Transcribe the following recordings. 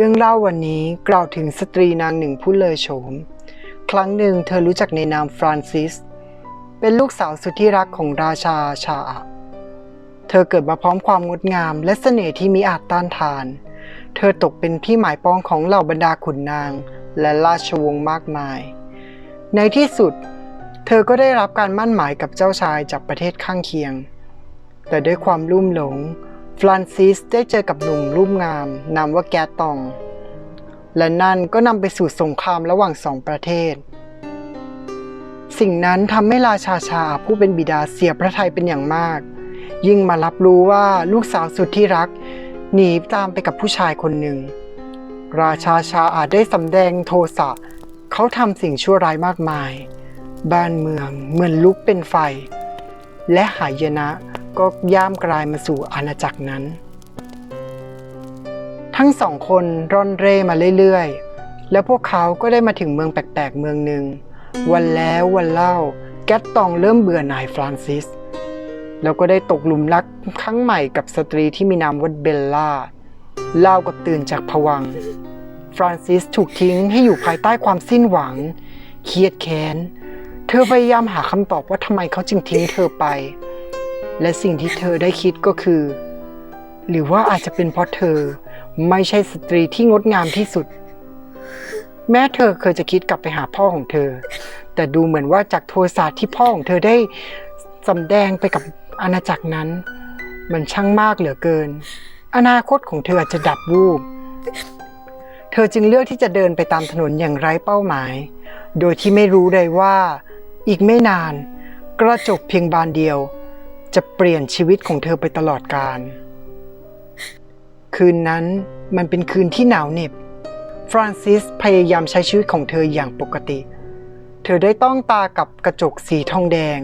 เรื่องเล่าวันนี้กล่าวถึงสตรีนางหนึ่งผู้เลอโฉม ครั้งหนึ่งเธอรู้จักในนามฟรานซิส เป็นลูกสาวสุดที่รักของราชาชาอะเธอเกิดมาพร้อมความงดงามและเสน่ห์ที่มีอาจต้านทาน เธอตกเป็นที่หมายปองของเหล่าบรรดาขุนนาง และราชวงศ์มากมาย ในที่สุด เธอก็ได้รับการมั่นหมายกับเจ้าชายจากประเทศข้างเคียง แต่ด้วยความลุ่มหลง ฟรานซิสได้เจอกับหนุ่มรูปงามนามว่าแกตอง และนั่นก็นำไปสู่สงครามระหว่างสองประเทศ สิ่งนั้นทำให้ราชาชาผู้เป็นบิดาเสียพระทัยเป็นอย่างมาก ยิ่งมารับรู้ว่าลูกสาวสุดที่รักหนีตามไปกับผู้ชายคนหนึ่ง ราชาชาอาจได้สำแดงโทสะ เขาทำสิ่งชั่วร้ายมากมาย บ้านเมืองเหมือนลุกเป็นไฟ และหายนะ ก็ย่ามกลายมาสู่อาณาจักรนั้น ทั้งสองคนร่อนเร่มาเรื่อยๆ แล้วพวกเขาก็ได้มาถึงเมืองแปลกๆ เมืองหนึ่ง วันแล้ววันเล่า แกตตองเริ่มเบื่อนายฟรานซิส แล้วก็ได้ตกหลุมรักครั้งใหม่กับสตรีที่มีนามว่าเบลล่าเล่ากับตื่นจากผวังฟรานซิสถูกทิ้งให้อยู่ภายใต้ความสิ้นหวัง เครียดแค้น เธอพยายามหาคำตอบว่าทำไมเขาจึงทิ้งเธอไป และสิ่งที่เธอได้คิดก็คือ หรือว่าอาจจะเป็นเพราะเธอไม่ใช่สตรีที่งดงามที่สุด แม้เธอเคยจะคิดกลับไปหาพ่อของเธอ แต่ดูเหมือนว่าจากโทสะที่พ่อของเธอได้สำแดงไปกับอาณาจักรนั้น มันช่างมากเหลือเกิน อนาคตของเธออาจจะดับวูบเธอจึงเลือกที่จะเดินไปตามถนนอย่างไร้เป้าหมาย โดยที่ไม่รู้เลยว่า อีกไม่นาน กระจกเพียงบานเดียว จะเปลี่ยนชีวิตของเธอไปตลอดกาลคืนนั้นมันเป็นคืนที่หนาวเหน็บ ฟรานซิสพยายามใช้ชีวิตของเธออย่างปกติ เธอได้ต้องตากับกระจกสีทองแดง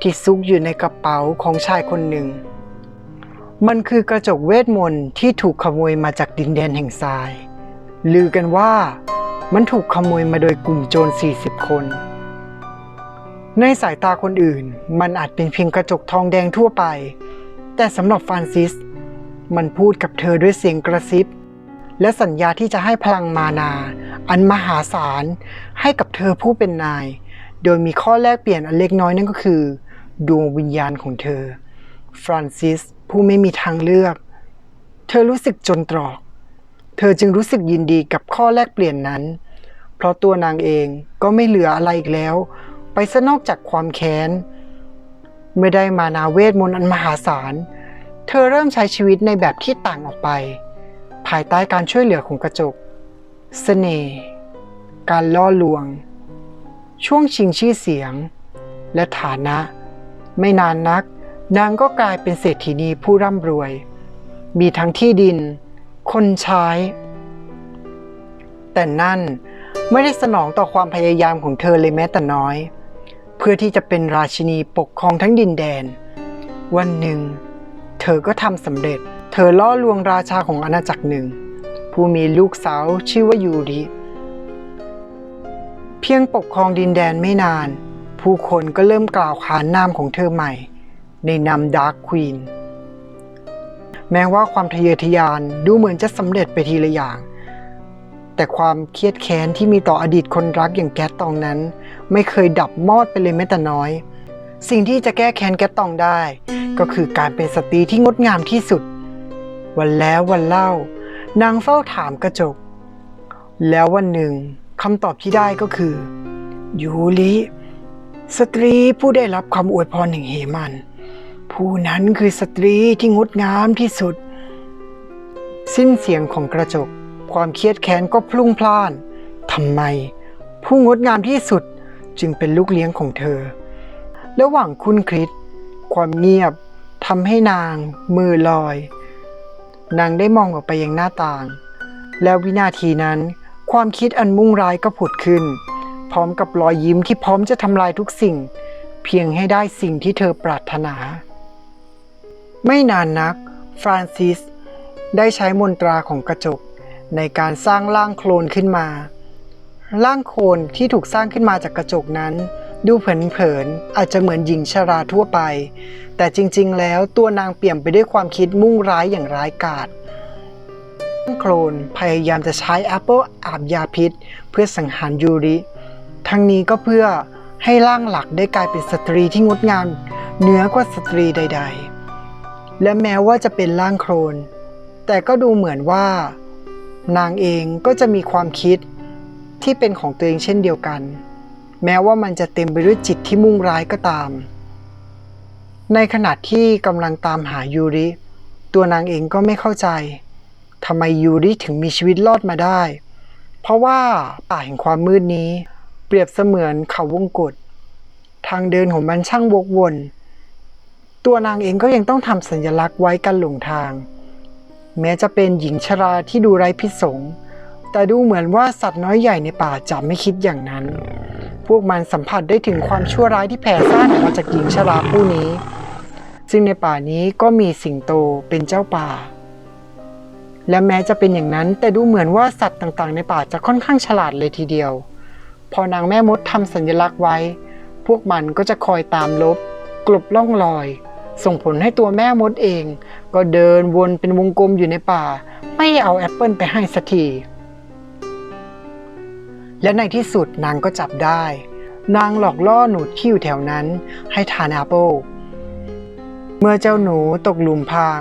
ที่ซุกอยู่ในกระเป๋าของชายคนหนึ่ง มันคือกระจกเวทมนต์ที่ถูกขโมยมาจากดินแดนแห่งทราย ลือกันว่ามันถูกขโมยมาโดยกลุ่มโจร 40 คน ในสายตาคนอื่น มันอาจเป็นเพียงกระจกทองแดงทั่วไป แต่สำหรับฟรานซิส มันพูดกับเธอด้วยเสียงกระซิบ และสัญญาที่จะให้พลังมานา อันมหาศาล ให้กับเธอผู้เป็นนาย โดยมีข้อแลกเปลี่ยนอันเล็กน้อยนั่นก็คือ ดวงวิญญาณของเธอ ฟรานซิสผู้ไม่มีทางเลือก เธอรู้สึกจนตรอก เธอจึงรู้สึกยินดีกับข้อแลกเปลี่ยนนั้น เพราะตัวนางเองก็ไม่เหลืออะไรอีกแล้ว ไปซะนอกจากความแค้น เมื่อได้มานาเวทมนต์อันมหาศาล เธอเริ่มใช้ชีวิตในแบบที่ต่างออกไป ภายใต้การช่วยเหลือของกระจกเสน่ห์การล่อลวง ช่วงชิงชื่อเสียง และฐานะ ไม่นานนัก นางก็กลายเป็นเศรษฐีนีผู้ร่ำรวย มีทั้งที่ดิน คนใช้ แต่นั่นไม่ได้สนองต่อความพยายามของเธอเลยแม้แต่น้อย พื่อที่จะเป็นราชินีปกครองทั้งดินแดน วันหนึ่ง เธอก็ทำสำเร็จ เธอล่อลวงราชาของอาณาจักรหนึ่ง ผู้มีลูกสาวชื่อว่ายูริ เพียงปกครองดินแดนไม่นาน ผู้คนก็เริ่มกล่าวขานนามของเธอใหม่ ในนามดาร์คควีนแม้ว่าความทะเยอทะยานดูเหมือนจะสำเร็จไปทีละอย่าง แต่ความเครียดแค้นที่มีต่ออดีตคนรักอย่างแก๊ตตองนั้น ไม่เคยดับมอดไปเลยแม้แต่น้อย สิ่งที่จะแก้แค้นแก๊ตตองได้ ก็คือการเป็นสตรีที่งดงามที่สุด วันแล้ววันเล่านางเฝ้าถามกระจก แล้ววันหนึ่งคำตอบที่ได้ก็คือ ยูริสตรีผู้ได้รับคำอวยพรแห่งเหมัน ผู้นั้นคือสตรีที่งดงามที่สุด สิ้นเสียงของกระจก ความเครียดแค้นก็พลุ่งพล่านทำไม ผู้งดงามที่สุดจึงเป็นลูกเลี้ยงของเธอ ระหว่างคุณคริสความเงียบทำให้นาง มือลอย นางได้มองออกไปยังหน้าต่าง แล้ววินาทีนั้น ความคิดอันมุ่งร้ายก็ผุดขึ้น พร้อมกับรอยยิ้มที่พร้อมจะทำลายทุกสิ่ง เพียงให้ได้สิ่งที่เธอปรารถนา ไม่นานนัก ฟรานซิส ได้ใช้มนตราของกระจก ในการสร้างร่างโคลนขึ้นมา ร่างโคลนที่ถูกสร้างขึ้นมาจากกระจกนั้น ดูเผินๆอาจจะเหมือนหญิงชราทั่วไป แต่จริงๆ แล้วตัวนางเปี่ยมไปด้วยความคิดมุ่งร้ายอย่างร้ายกาจโคลนพยายามจะใช้แอปเปิลอาบยาพิษ เพื่อสังหารยูริ ทั้งนี้ก็เพื่อให้ร่างหลักได้กลายเป็นสตรีที่งดงามเหนือกว่าสตรีใด ๆ และแม้ว่าจะเป็นร่างโคลนแต่ก็ดูเหมือนว่า นางเองก็จะมีความคิดที่เป็นของตัวเองเช่นเดียวกัน แม้ว่ามันจะเต็มไปด้วยจิตที่มุ่งร้ายก็ตาม ในขณะที่กำลังตามหายูริ ตัวนางเองก็ไม่เข้าใจทำไมยูริถึงมีชีวิตรอดมาได้ เพราะว่าป่าแห่งความมืดนี้ เปรียบเสมือนเขาวงกฏทางเดินของมันช่างวกวน ตัวนางเองก็ยังต้องทำสัญลักษณ์ไว้กันหลงทาง แม้จะเป็นหญิงชราที่ดูไร้พิษสงแต่ดูเหมือนว่าสัตว์น้อยใหญ่ในป่าจะไม่คิดอย่างนั้น พวกมันสัมผัสได้ถึงความชั่วร้ายที่แผ่ซ่านออกมาจากหญิงชราผู้นี้ ซึ่งในป่านี้ก็มีสิงโตเป็นเจ้าป่า และแม้จะเป็นอย่างนั้นแต่ดูเหมือนว่าสัตว์ต่างๆ ในป่าจะค่อนข้างฉลาดเลยทีเดียว พอนางแม่มดทำสัญลักษณ์ไว้ พวกมันก็จะคอยตามลบ กลบล่องรอย ส่งผลให้ตัวแม่มดเอง ก็เดินวนเป็นวงกลมอยู่ในป่า ไม่เอาแอปเปิลไปให้สักทีและในที่สุดนางก็จับได้ นางหลอกล่อหนูที่อยู่แถวนั้นให้ทานแอปเปิลเมื่อเจ้าหนูตกหลุมพราง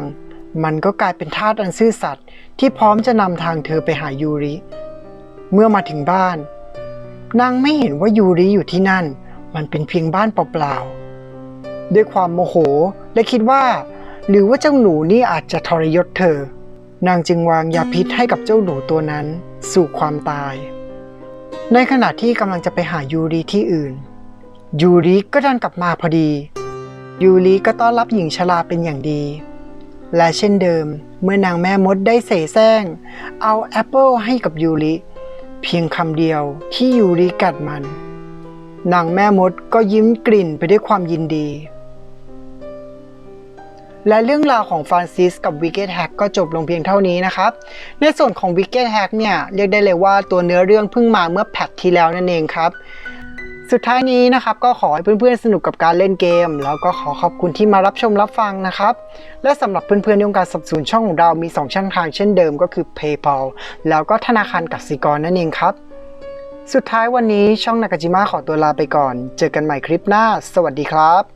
มันก็กลายเป็นทาสอันซื่อสัตย์ที่พร้อมจะนำทางเธอไปหายูริ เมื่อมาถึงบ้าน นางไม่เห็นว่ายูริอยู่ที่นั่น มันเป็นเพียงบ้านเปล่าๆ ด้วยความโมโหและคิดว่า หรือว่าเจ้าหนูนี่อาจจะทรยศเธอ นางจึงวางยาพิษให้กับเจ้าหนูตัวนั้น สู่ความตาย ในขณะที่กำลังจะไปหายูริที่อื่น ยูริก็ดันกลับมาพอดี ยูริก็ต้อนรับหญิงชราเป็นอย่างดี และเช่นเดิมเมื่อนางแม่มดได้เสแสร้ง เอาแอปเปิลให้กับยูริเพียงคำเดียวที่ยูริกัดมันนางแม่มดก็ยิ้มกลิ่นไปด้วยความยินดี และเรื่องราวของฟรานซิสกับวิกเก็ตแฮกก็จบลงเพียงเท่านี้นะครับ ในส่วนของวิกเก็ตแฮกเนี่ยเรียกได้เลยว่าตัวเนื้อเรื่องเพิ่งมาเมื่อแพทที่แล้วนั่นเองครับสุดท้ายนี้นะครับก็ขอให้เพื่อนๆสนุกกับการเล่นเกม แล้วก็ขอขอบคุณที่มารับชมรับฟังนะครับ และสำหรับเพื่อนๆที่ต้องการสนับสนุนช่องของเรามี 2 ช่องทางเช่นเดิมก็คือ PayPal แล้วก็ธนาคารกสิกรนั่นเองครับ สุดท้ายวันนี้ช่องนากาจิมะขอตัวลาไปก่อน เจอกันใหม่คลิปหน้า สวัสดีครับ